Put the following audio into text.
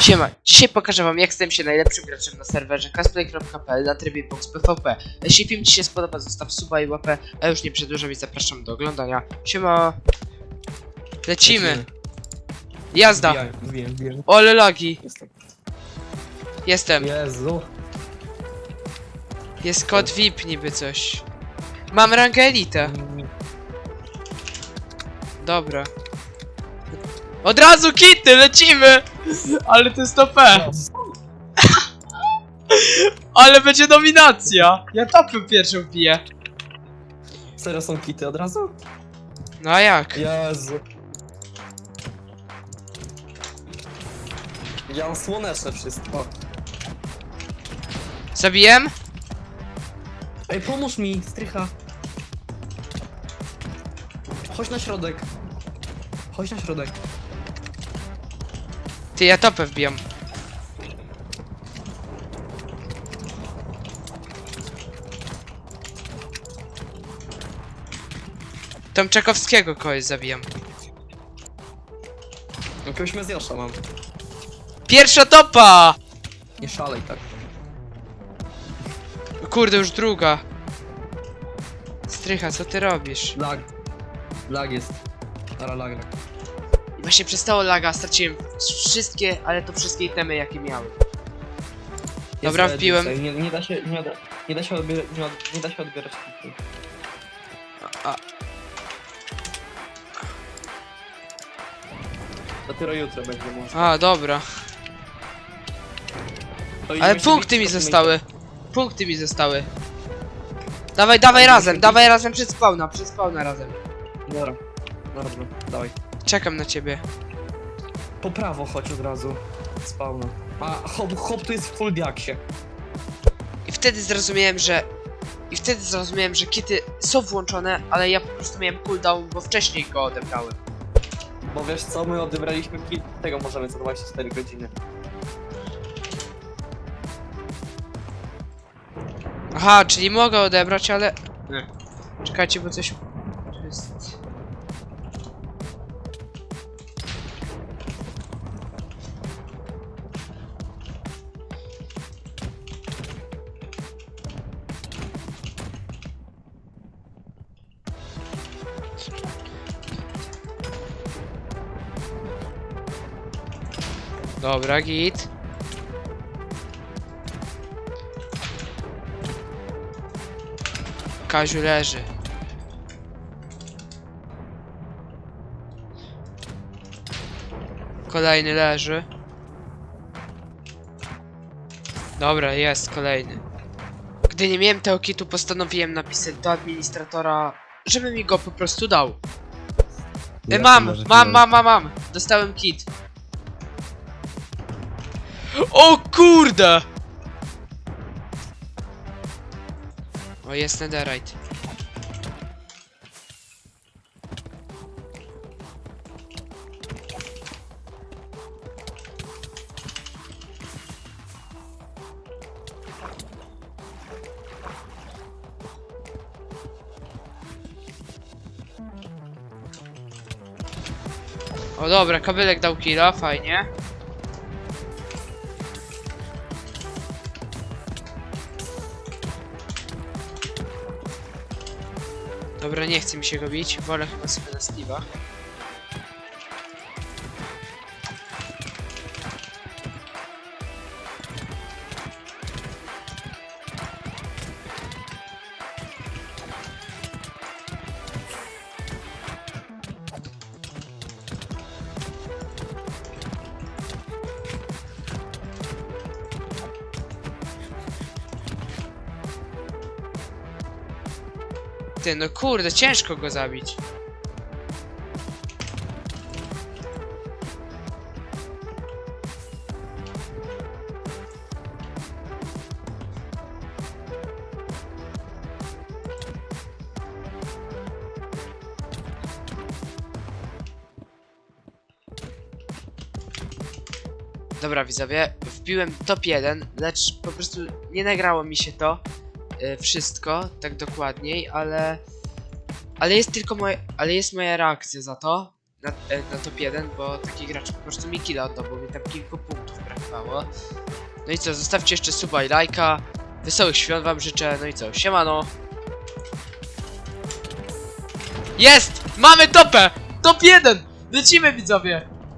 Siema, dzisiaj pokażę wam jak stałem się najlepszym graczem na serwerze cosplay.pl na trybie Box PvP. Jeśli film ci się spodoba, zostaw suba i łapę, a już nie przedłużam i zapraszam do oglądania. Siema. Lecimy. Jazda. Wbijaj. Ole logi. Jestem. Jestem. Jezu. Jest kod VIP niby coś. Mam rangę elite. Dobra. Od razu kity, lecimy! Ale to jest OP. Ale będzie dominacja. Ja topę pierwszą piję. Serio są kity od razu? No a jak? Jezu. Ja mam słoneczne wszystko. Zabijem? Ej, pomóż mi, strycha. Chodź na środek. Chodź na środek. Ty, ja topę wbijam. Tam kogoś zabijam. Jakiegoś Mesjasza mam. Pierwsza topa! Nie szalej tak. Kurde, już druga. Strycha, co ty robisz? Lag. Lag jest. Ara lag. lag. Właśnie przestało laga, straciłem wszystkie, ale to wszystkie itemy jakie miałem. Dobra, Jest ready, Nie, nie da się, nie da, nie da się odbierać, nie, da- nie da się odbierać. A, Dopiero jutro będzie można. a dobra. To Ale punkty mi to zostały. Punkty mi zostały. Dawaj, dawaj razem, dawaj razem przed spawna, przed spawna razem. Dobra. Dobra, dobra, dawaj. Czekam na ciebie. Po prawo chodź od razu. Spawna. A hop, hop tu jest w full diaksie. I wtedy zrozumiałem, że... I wtedy zrozumiałem, że kity są włączone, ale ja po prostu miałem cooldown, bo wcześniej go odebrałem. Bo wiesz co, my odebraliśmy kit, tego możemy co 24 godziny. Aha, czyli mogę odebrać, ale... Nie. Czekajcie, bo coś... Dobra, git. Kaziu leży. Kolejny leży. Dobra, jest kolejny. Gdy nie miałem tego kitu, postanowiłem napisać do administratora, żeby mi go po prostu dał. E, mam, mam, mam, mam, mam. Dostałem kit. O kurde! O, jest netherite. O dobra, kabelek dał killa, fajnie. Dobra, nie chce mi się go bić, wolę chyba sobie na Steve'a. Ty, no kurde, ciężko go zabić. Dobra widzowie, wbiłem top 1, lecz po prostu nie nagrało mi się to wszystko, tak dokładniej, ale ale jest tylko moje, ale jest moja reakcja za to na, e, na top 1, bo taki gracz po prostu mi killa oddał, bo mi tam kilku punktów brakowało. No i co, zostawcie jeszcze suba i lajka. Wesołych świąt wam życzę, no i co, siemano. Jest! Mamy topę! Top 1! Lecimy widzowie!